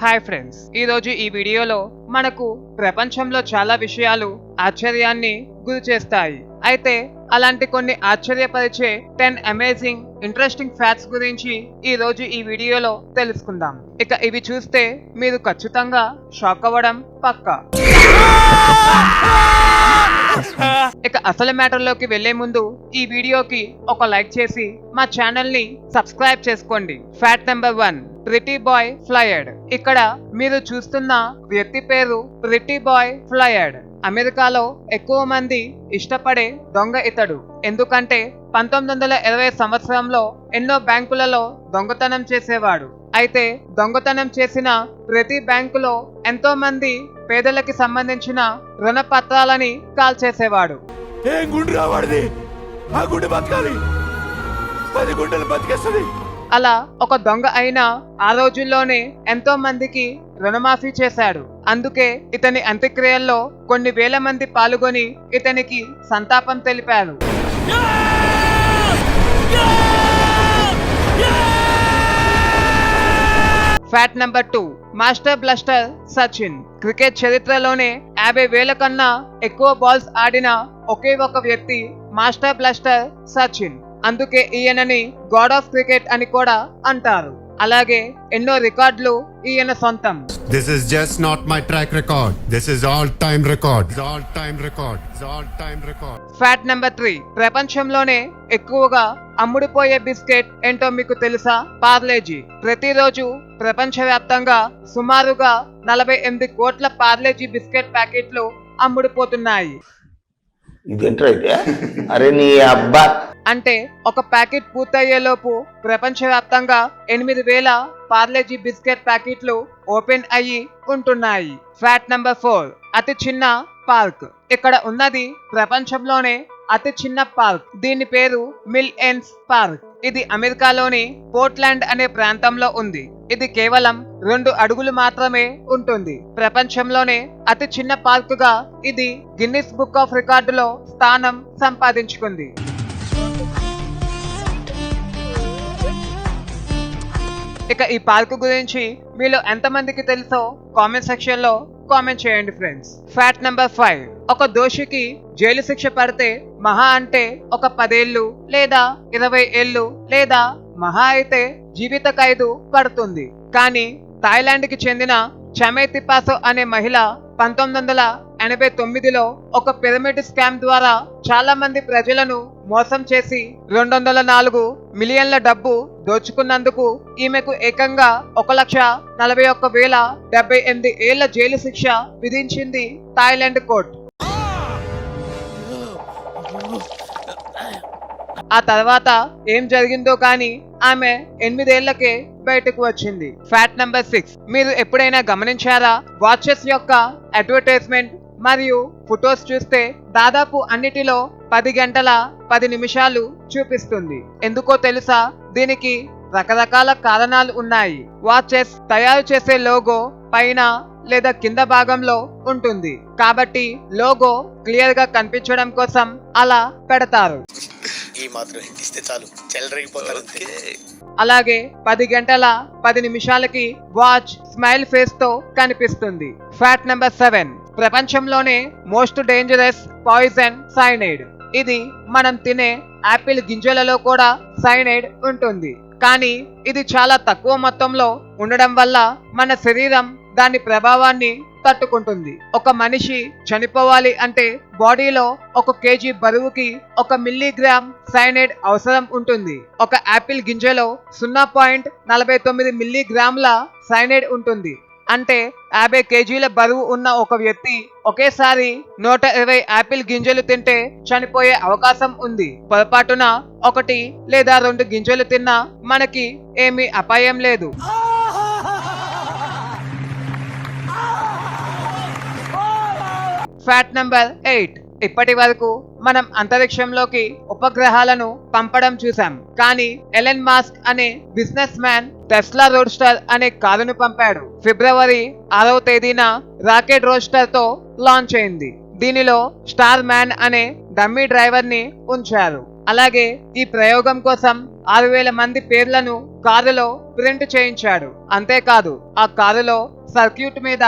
Hi friends ఈరోజు ఈ వీడియోలో మనకు ప్రపంచంలో చాలా విషయాలు ఆశ్చర్యాన్ని గురి చేస్తాయి. అయితే అలాంటి కొన్ని ఆశ్చర్యపరిచే టెన్ అమేజింగ్ ఇంట్రెస్టింగ్ ఫ్యాక్ట్స్ గురించి ఈ రోజు ఈ వీడియోలో తెలుసుకుందాం. ఇక ఇవి చూస్తే మీరు ఖచ్చితంగా షాక్ అవ్వడం పక్కా. ఇక అసలు మ్యాటర్లోకి వెళ్ళే ముందు ఈ వీడియోకి ఒక లైక్ చేసి మా ఛానల్ని సబ్స్క్రైబ్ చేసుకోండి. Fat number one pretty boy ఫ్లయర్డ్ ఇక్కడ మీరు చూస్తున్న వ్యక్తి పేరు ప్రిటీ బాయ్ ఫ్లయర్డ్ అమెరికాలో ఎక్కువ మంది ఇష్టపడే దొంగ ఇతడు. ఎందుకంటే పంతొమ్మిది వందల ఇరవై సంవత్సరంలో ఎన్నో బ్యాంకులలో దొంగతనం చేసేవాడు. అయితే దొంగతనం చేసిన ప్రతి బ్యాంకులో ఎంతో మంది పేదలకి సంబంధించిన రుణ పత్రాలని గుండెలు బతికేస్తుంది. అలా ఒక దొంగ అయిన ఆ రోజుల్లోనే ఎంతో మందికి రుణమాఫీ చేశాడు. అందుకే ఇతని అంత్యక్రియల్లో కొన్ని వేల మంది పాల్గొని ఇతనికి సంతాపం తెలిపారు. Fact number two master blaster Sachin cricket చరిత్రలోనే యాభై వేల కన్నా ఎక్కువ బాల్స్ ఆడిన ఒకే ఒక వ్యక్తి మాస్టర్ బ్లస్టర్ సచిన్ అందుకే ఈయనని గాడ్ ఆఫ్ క్రికెట్ అని కూడా అంటారు. అలాగే ఎన్నో రికార్డులు ఈయన సొంతం. This is just not my track record this is all time record all time record all time record fact number three ప్రపంచంలోనే ఎక్కువగా అమ్ముడుపోయే బిస్కెట్ ఏంటో మీకు తెలుసా? పార్లేజీ. ప్రతిరోజు ప్రపంచవ్యాప్తంగా సుమారుగా నలభై ఎనిమిది కోట్ల పార్లేజీ బిస్కెట్ ప్యాకెట్లు అమ్ముడుపోతున్నాయి. ఇదేంట్రా అయితే అరే నీ అబ్బా. అంటే ఒక ప్యాకెట్ పూర్తయ్యేలోపు ప్రపంచవ్యాప్తంగా ఎనిమిది వేల పార్లేజీ బిస్కెట్ ప్యాకెట్లు ఓపెన్ అయ్యి ఉంటున్నాయి. ఫ్యాక్ట్ నంబర్ ఫోర్ అతి చిన్న పార్క్. ఇక్కడ ఉన్నది ప్రపంచంలోనే అతి చిన్న పార్క్. దీని పేరు మిల్ ఎన్స్ పార్క్. ఇది అమెరికాలోని పోర్ట్లాండ్ అనే ప్రాంతంలో ఉంది. ఇది కేవలం రెండు అడుగులు మాత్రమే ఉంటుంది. ప్రపంచంలోనే అతి చిన్న పార్క్గా ఇది గిన్నిస్ బుక్ ఆఫ్ రికార్డులో స్థానం సంపాదించుకుంది. ఇక ఈ పార్క్ గురించి మీలో ఎంతమందికి తెలుసో కామెంట్ సెక్షన్లో కామెంట్ చేయండి ఫ్రెండ్స్ ఫ్యాక్ట్ నెంబర్ ఫైవ్ ఒక దోషికి జైలు శిక్ష పడితే మహా అంటే ఒక పదేళ్ళు లేదా ఇరవై ఏళ్ళు లేదా మహా అయితే జీవిత ఖైదు పడుతుంది. కానీ థాయిలాండ్కి చెందిన చమే తిపాసో అనే మహిళ పంతొమ్మిది వందల ఎనభై తొమ్మిదిలో ఒక పిరమిడ్ స్కామ్ ద్వారా చాలా మంది ప్రజలను మోసం చేసి రెండు వందల నాలుగు మిలియన్ల డబ్బు దోచుకున్నందుకు ఈమెకు ఏకంగా ఒక లక్ష నలభై ఒక్క వేల డెబ్బై ఎనిమిది ఏళ్ళ జైలు శిక్ష విధించింది థాయిలాండ్ కోర్టు. ఆ తర్వాత ఏం జరిగిందో కానీ ఆమె ఎనిమిదేళ్ళకే బయటకు వచ్చింది. Fact number six. మీరు ఎప్పుడైనా గమనించారా? వాచెస్ యొక్క అడ్వర్టైజ్మెంట్ మరియు ఫొటోస్ చూస్తే దాదాపు అన్నిటిలో పది గంటల పది నిమిషాలు చూపిస్తుంది. ఎందుకో తెలుసా? దీనికి రకరకాల కారణాలు ఉన్నాయి. వాచెస్ తయారు చేసే లోగో పైన లేదా కింద భాగంలో ఉంటుంది. కాబట్టి లోగో క్లియర్గా కనిపించడం కోసం అలా పెడతారు. ఈ మాత్రం హింట్ ఇస్తే చాలు. చెల్లరగిపోతారు అంతే. అలాగే పది గంటల పది నిమిషాలకి వాచ్ స్మైల్ ఫేస్తో కనిపిస్తుంది. ఫ్యాట్ నెంబర్ సెవెన్ ప్రపంచంలోనే మోస్ట్ డేంజరస్ పాయిజన్ సైనైడ్ ఇది మనం తినే యాపిల్ గింజలలో కూడా సైనైడ్ ఉంటుంది. కానీ ఇది చాలా తక్కువ మొత్తంలో ఉండడం వల్ల మన శరీరం దాని ప్రభావాన్ని తట్టుకుంటుంది. ఒక మనిషి చనిపోవాలి అంటే బాడీలో ఒక కేజీ బరువుకి ఒక మిల్లీగ్రామ్ సైనైడ్ అవసరం ఉంటుంది. ఒక యాపిల్ గింజలో సున్నా పాయింట్ నలభై తొమ్మిది మిల్లీగ్రాముల సైనైడ్ ఉంటుంది. అంటే యాభై కేజీల బరువు ఉన్న ఒక వ్యక్తి ఒకేసారి నూట ఇరవై యాపిల్ గింజలు తింటే చనిపోయే అవకాశం ఉంది. పొరపాటున ఒకటి లేదా రెండు గింజలు తిన్నా మనకి ఏమీ అపాయం లేదు. Fact number eight. ఇప్పటి వరకు మనం అంతరిక్షంలోకి ఉపగ్రహాలను పంపడం చూసాం కానీ ఎలెన్ మాస్క్ అనే బిజినెస్ మ్యాన్ టెస్లా రోడ్స్టర్ అనే కారును పంపాడు. ఫిబ్రవరి ఆరవ తేదీన రాకెట్ రోడ్స్టర్తో లాంచ్ అయింది. దీనిలో స్టార్ మ్యాన్ అనే డమ్మీ డ్రైవర్ని ఉంచారు. అలాగే ఈ ప్రయోగం కోసం ఆరు వేల మంది పేర్లను కారులో ప్రింట్ చేయించాడు. అంతేకాదు ఆ కారులో సర్క్యూట్ మీద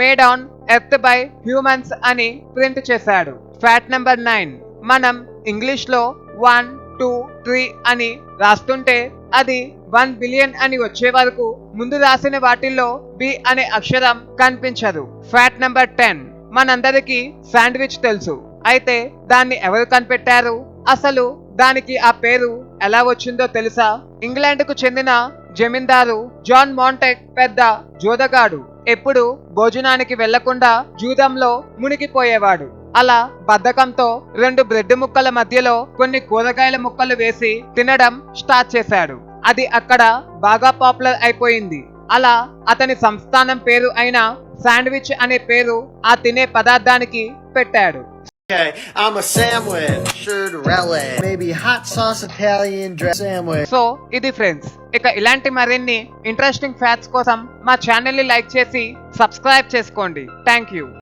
made on earth by humans అని ప్రింట్ చేశాడు. ఫ్యాట్ నెంబర్ నైన్ మనం ఇంగ్లీష్లో వన్ టూ త్రీ అని రాస్తుంటే అది వన్ బిలియన్ అని వచ్చే వరకు ముందు రాసిన వాటిల్లో బి అనే అక్షరం కనిపించదు. ఫ్యాట్ నెంబర్ టెన్ మనందరికీ శాండ్విచ్ తెలుసు. అయితే దాన్ని ఎవరు కనిపెట్టారు? అసలు దానికి ఆ పేరు ఎలా వచ్చిందో తెలుసా? ఇంగ్లాండ్కు చెందిన జమీందారు జాన్ మాంటెక్ పెద్ద జోదగాడు. ఎప్పుడు భోజనానికి వెళ్ళకుండా జూదంలో మునిగిపోయేవాడు. అలా బద్ధకంతో రెండు బ్రెడ్ ముక్కల మధ్యలో కొన్ని కూరగాయల ముక్కలు వేసి తినడం స్టార్ట్ చేశాడు. అది అక్కడ బాగా పాపులర్ అయిపోయింది. అలా అతని సంస్థానం పేరు అయిన శాండ్విచ్ అనే పేరు ఆ తినే పదార్థానికి పెట్టాడు. Okay, I'm a sandwich. Sure, relish. Maybe hot sauce Italian dress sandwich. So ఇది ఫ్రెండ్స్ ఇక ఇలాంటి మరిన్ని ఇంట్రెస్టింగ్ ఫ్యాక్ట్స్ కోసం మా ఛానల్ని లైక్ చేసి సబ్స్క్రైబ్ చేసుకోండి థ్యాంక్ యూ